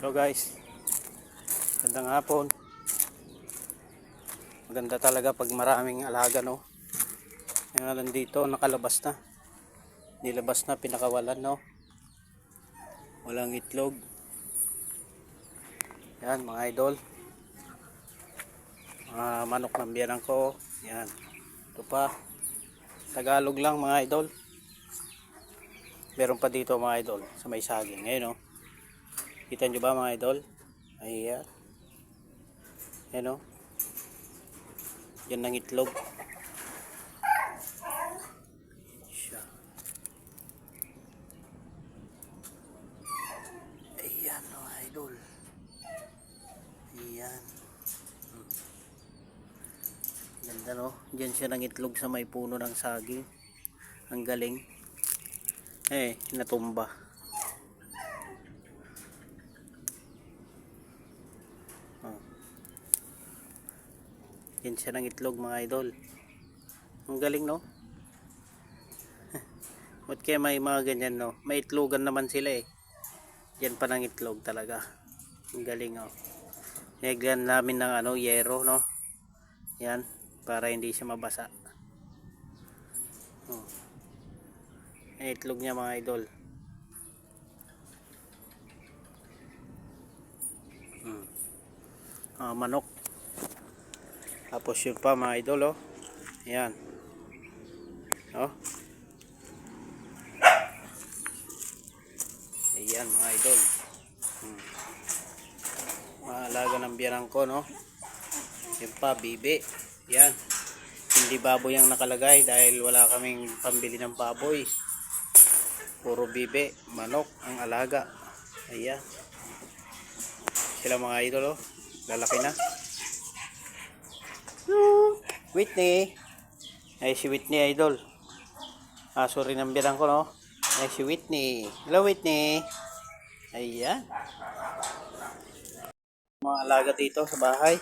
Hello guys. Gandang hapon. Maganda talaga pag maraming alaga no. Yung nga nandito nakalabas na. Nilabas na pinakawalan no. Walang itlog. Yan mga idol. Mga manok ng biyanang ko. Yan. Ito pa. Tagalog lang mga idol. Meron pa dito mga idol sa may saging. Ngayon oh. Kita nyo ba mga idol? Ayan. Ayan o. Yan ang itlog. Siya. Ayan mga idol. Ayan. Hmm. Ganda no. Diyan siya ng itlog sa may puno ng saging. Ang galing. Eh, natumba. Yan siya ng itlog mga idol. Ang galing no? Ba't kaya may mga ganyan no? May itlogan naman sila eh. Yan pa ng itlog talaga. Ang galing oh. Nilagyan namin ng ano, yero no? Yan. Para hindi siya mabasa. Oh. Itlog niya mga idol. Hmm. Ah, manok. Tapos yun pa mga idol oh. Ayan. Oh. Ayan mga idol. Hmm. Maalaga ng biyanang ko no. Yun pa bibi. Yan. Hindi baboy ang nakalagay dahil wala kaming pambili ng baboy. Puro bibi, manok ang alaga. Ayan. Sila mga idol oh. Lalaki na. Whitney. Ay si Whitney idol. Ah, sorry ng bilang ko no. Ay si Whitney. Hello Whitney. Ayan. Mga alaga dito sa bahay.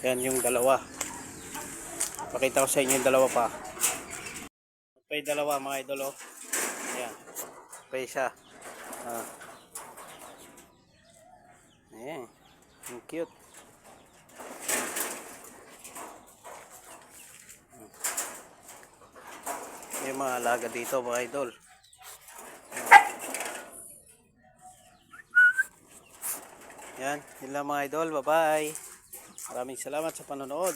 Yan yung dalawa. Pakita ko sa inyo yung dalawa pa. Yung dalawa mga idol oh. Ayan. Pa isa. Ah. Ayan. Ang cute. Yung mga alaga dito mga idol. Yan. Yun lang mga idol. Bye-bye. Maraming salamat sa panonood.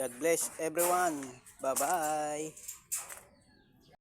God bless everyone. Bye-bye.